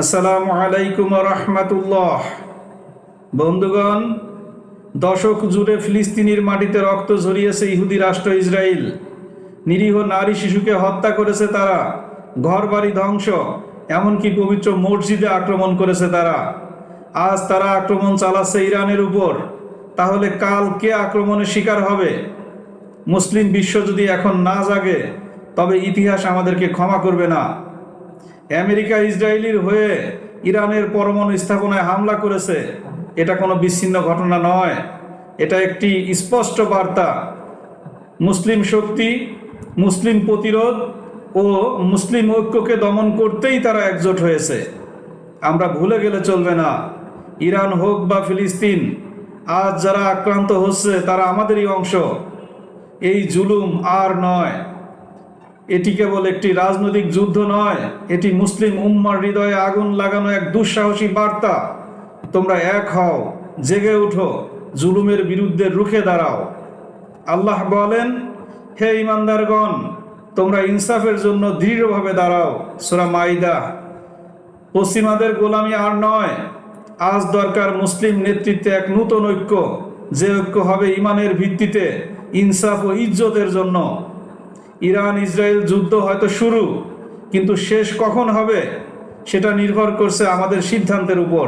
আসসালামু আলাইকুম রহমাতুল্লাহ। বন্ধুগণ, দশক জুড়ে ফিলিস্তিনির মাটিতে রক্ত ঝরিয়েছে ইহুদি রাষ্ট্র ইসরায়েল। নিরীহ নারী শিশুকে হত্যা করেছে তারা। ঘরবাড়ি ধ্বংস, এমনকি পবিত্র মসজিদে আক্রমণ করেছে তারা। আজ তারা আক্রমণ চালাচ্ছে ইরানের উপর। তাহলে কাল কে আক্রমণের শিকার হবে? মুসলিম বিশ্ব যদি এখন না জাগে, তবে ইতিহাস আমাদেরকে ক্ষমা করবে না। আমেরিকা ইসরায়েলির হয়ে ইরানের পরমাণু স্থাপনায় হামলা করেছে। এটা কোনো বিচ্ছিন্ন ঘটনা নয়। এটা একটি স্পষ্ট বার্তা। মুসলিম শক্তি, মুসলিম প্রতিরোধ ও মুসলিম ঐক্যকে দমন করতেই তারা একজোট হয়েছে। আমরা ভুলে গেলে চলবে না। ইরান হোক বা ফিলিস্তিন, আজ যারা আক্রান্ত হচ্ছে তারা আমাদেরই অংশ। এই জুলুম আর নয়। এটি কেবল একটি রাজনৈতিক যুদ্ধ নয়, এটি মুসলিম উম্মার হৃদয়ে আগুন লাগানো এক দুঃসাহসী বার্তা। তোমরা এক হও, জেগে উঠো, জুলুমের বিরুদ্ধে রুখে দাঁড়াও। আল্লাহ বলেন, হে ইমানদারগণ, তোমরা ইনসাফের জন্য দৃঢ়ভাবে দাঁড়াও। সোরা মাইদা। পশ্চিমাদের গোলামি আর নয়, আজ দরকার মুসলিম নেতৃত্বে এক নূতন ঐক্য। যে ঐক্য হবে ইমানের ভিত্তিতে, ইনসাফ ও ইজ্জতের জন্য। ইরান, ইসরায়েল যুদ্ধ হয়তো শুরু, কিন্তু শেষ কখন হবে সেটা নির্ভর করছে আমাদের সিদ্ধান্তের উপর।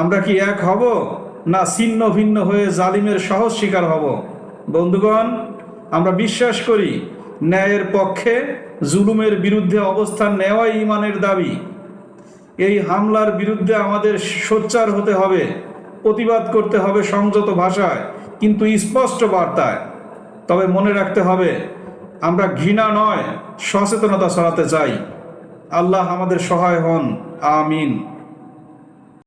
আমরা কি এক হব না ছিন্ন ভিন্ন হয়ে জালিমের সহজ শিকার হব? বন্ধুগণ, আমরা বিশ্বাস করি ন্যায়ের পক্ষে জুলুমের বিরুদ্ধে অবস্থান নেওয়াই ইমানের দাবি। এই হামলার বিরুদ্ধে আমাদের সোচ্চার হতে হবে, প্রতিবাদ করতে হবে সংযত ভাষায়, কিন্তু স্পষ্ট বার্তায়। তবে মনে রাখতে হবে আমরা ঘৃণা নয় সচেতনতা ছড়াতে চাই। আল্লাহ আমাদের সহায় হন। আমিন।